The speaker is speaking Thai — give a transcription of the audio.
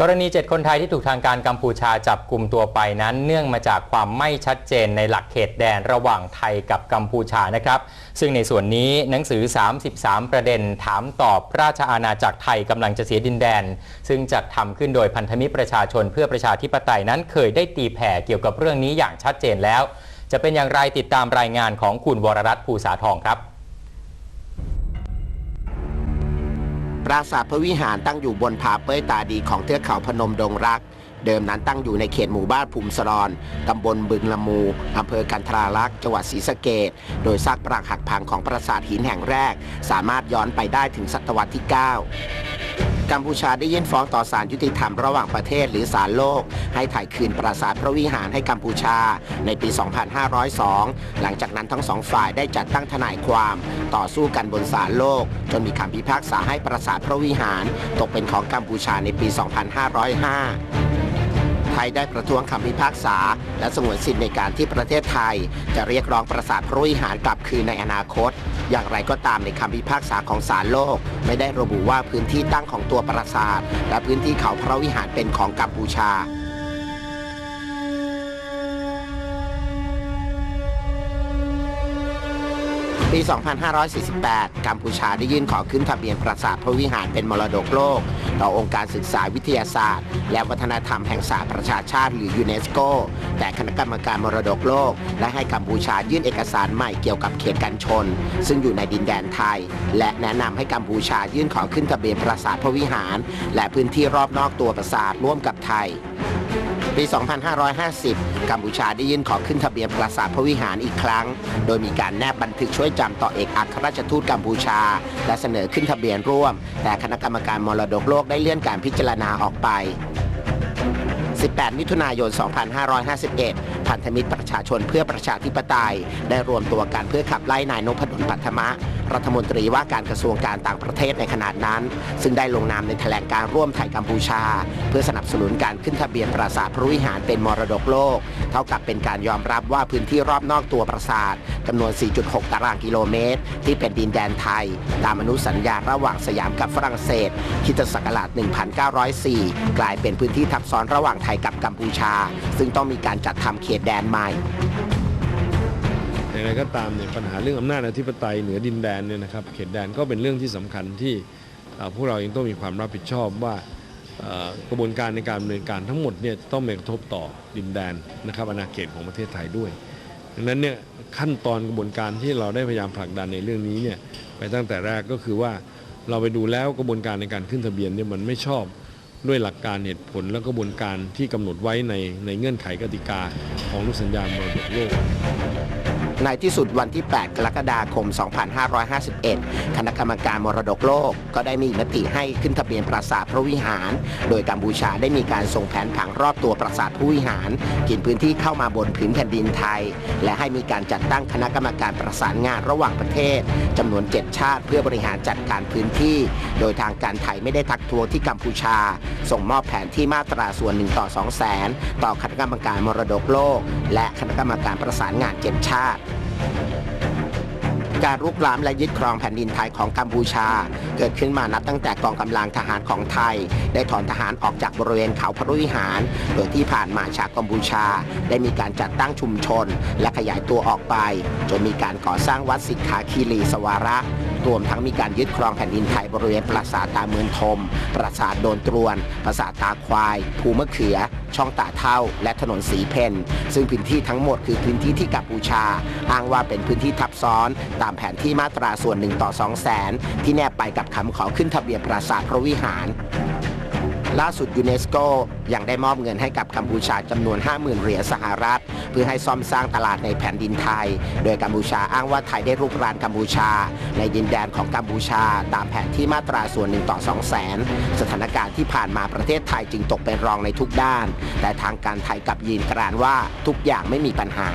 กรณี 7 คนไทยที่ถูกทางการกัมพูชาจับกลุ่มตัวไปนั้น เนื่องมาจากความไม่ชัดเจนในหลักเขตแดนระหว่างไทยกับกัมพูชานะครับ ซึ่งในส่วนนี้หนังสือ 33 ประเด็นถามตอบราชอาณาจักรไทยกำลังจะเสียดินแดน ซึ่งจัดทำขึ้นโดยพันธมิตรประชาชนเพื่อประชาธิปไตยนั้นเคยได้ตีแผ่เกี่ยวกับเรื่องนี้อย่างชัดเจนแล้ว จะเป็นอย่างไรติดตามรายงานของคุณวรรัตน์ภูษาทองครับ ปราสาทพระวิหารตั้งอยู่บนผาเป้ยตาดีของเทือกเขาพนมดงรัก เดิมนั้นตั้งอยู่ในเขตหมู่บ้านภูมิสรอนตำบลบึงละมูอำเภอกันทราลักษ์จังหวัดศรีสะเกดโดยซากปรักหักพังของปราสาทหินแห่งแรก สามารถย้อนไปได้ถึงศตวรรษที่ 9 กัมพูชาได้ยื่นฟ้องต่อศาลยุติธรรมระหว่างประเทศหรือศาลโลก ให้ถ่ายคืนปราสาทพระวิหารให้กัมพูชาในปี 2502 หลังจากนั้นทั้งสองฝ่ายได้จัดตั้งทนายความต่อสู้กันบนศาลโลก จนมีคำพิพากษาให้ปราสาทพระวิหาร ตกเป็นของกัมพูชาในปี 2505ไทยได้ประท้วงคำพิพากษา และสงวนสิทธิในการที่ประเทศไทย จะเรียกร้องปราสาทพระวิหารกลับคืนในอนาคต อย่างไรก็ตามในคำพิพากษาของศาลโลก ไม่ได้ระบุว่าพื้นที่ตั้งของตัวปราสาท และพื้นที่เขาพระวิหารเป็นของกัมพูชา ปี 2548 กัมพูชาได้ยื่นขอขึ้นทะเบียนปราสาทพระวิหารเป็นมรดกโลก ต่อองค์การศึกษาวิทยาศาสตร์ และวัฒนธรรมแห่งสหประชาชาติหรือยูเนสโก แต่คณะกรรมการมรดกโลกได้ให้กัมพูชายื่นเอกสารใหม่เกี่ยวกับเขตกันชน ซึ่งอยู่ในดินแดนไทย และแนะนำให้กัมพูชายื่นขอขึ้นทะเบียนปราสาทพระวิหาร และพื้นที่รอบนอกตัวปราสาทร่วมกับไทย ปี 2550 กัมพูชาได้ยื่นขอขึ้นทะเบียนปราสาทพระวิหารอีกครั้ง โดยมีการแนบบันทึกช่วยจำต่อเอกอัครราชทูตกัมพูชา และเสนอขึ้นทะเบียนร่วม แต่คณะกรรมการมรดกโลกได้เลื่อนการพิจารณาออกไป 18 มิถุนายน 2551 พันธมิตรประชาชนเพื่อประชาธิปไตย ได้รวมตัวกันเพื่อขับไล่นายนพดลปัทมะ รัฐมนตรีว่าการกระทรวงการต่างประเทศในขณะนั้น ซึ่งได้ลงนามในแถลงการร่วมไทยกัมพูชา เพื่อสนับสนุนการขึ้นทะเบียนปราสาทพระวิหารเป็นมรดกโลก เท่ากับเป็นการยอมรับว่าพื้นที่รอบนอกตัวปราสาทจำนวน 4.6 ตารางกิโลเมตร ที่เป็นดินแดนไทย ตามอนุสัญญาระหว่างสยามกับฝรั่งเศสคิตศักราช1904 กลายเป็นพื้นที่ทับซ้อนระหว่างไทยกับกัมพูชา ซึ่งต้องมีการจัดทำเขตแดนใหม่อย่างไรก็ตามเนี่ยปัญหาเรื่องอำนาจอธิปไตยเหนือดินแดนเนี่ยนะครับเขตแดนก็เป็นเรื่องที่สำคัญที่เอ่อพวกเราเองต้องมีความรับผิดชอบว่ากระบวนการในการดำเนินการทั้งหมดเนี่ยต้องไม่กระทบต่อดินแดนนะครับอาณาเขตของประเทศไทยด้วย ดังนั้นเนี่ยขั้นตอนกระบวนการที่เราได้พยายามผลักดันในเรื่องนี้เนี่ยไปตั้งแต่แรกก็คือว่าเราไปดูแล้วกระบวนการในการขึ้นทะเบียนเนี่ยมันไม่ชอบ ด้วยหลักการเหตุผลและกระบวนการที่กำหนดไว้ในในเงื่อนไขกติกาของรูปสัญญามรดกโลก ในที่สุดวันที่ 8 กรกฎาคม 2551 คณะกรรมการมรดกโลก ก็ได้มีมติให้ขึ้นทะเบียนปราสาทพระวิหาร โดยกัมพูชาได้มีการส่งแผนผังรอบตัวปราสาทพระวิหาร กินพื้นที่เข้ามาบนผืนแผ่นดินไทย และให้มีการจัดตั้งคณะกรรมการประสานงานระหว่างประเทศจำนวน 7 ชาติเพื่อบริหารจัดการพื้นที่ โดยทางการไทยไม่ได้ทักท้วงที่กัมพูชา ส่งมอบแผนที่มาตราส่วนหนึ่งต่อ2แสนต่อคณะกรรมการมรดกโลก และคณะกรรมการประสานงานเจ็ดชาติ การรุกล้ำและยึดครองแผ่นดินไทยของกัมพูชา เกิดขึ้นมานับตั้งแต่กองกำลังทหารของไทย ได้ถอนทหารออกจากบริเวณเขาพระวิหาร โดยที่ผ่านมาชาวกัมพูชา ได้มีการจัดตั้งชุมชน และขยายตัวออกไป จนมีการก่อสร้างวัดสิกขาคีรีสวาระ รวมทั้งมีการยึดครองแผ่นดินไทยบริเวณปราสาทตาเมืองทม ปราสาทโดนตรวน ปราสาทตาควาย ภูมะเขือ ช่องตาเท่า และถนนสีเพนซึ่งพื้นที่ทั้งหมดคือพื้นที่ที่กัมพูชา อ้างว่าเป็นพื้นที่ทับซ้อน ตามแผนที่มาตราส่วนหนึ่งต่อ2แสนที่แนบไปกับคำขอขึ้นทะเบียนปราสาทพระวิหาร ล่าสุดยูเนสโกยังได้มอบเงินให้กับกัมพูชาจำนวน 50,000 เหรียญสหรัฐ เพื่อให้ซ่อมสร้างตลาดในแผ่นดินไทย โดยกัมพูชาอ้างว่าไทยได้รุกรานกัมพูชา ในดินแดนของกัมพูชา ตามแผนที่มาตราส่วนหนึ่งต่อ2 0 0แสนสถานการณ์ที่ผ่านมาประเทศไทยจึงตกเป็นรองในทุกด้าน แต่ทางการไทยกับยืนกรานว่าทุกอย่างไม่มีปัญหา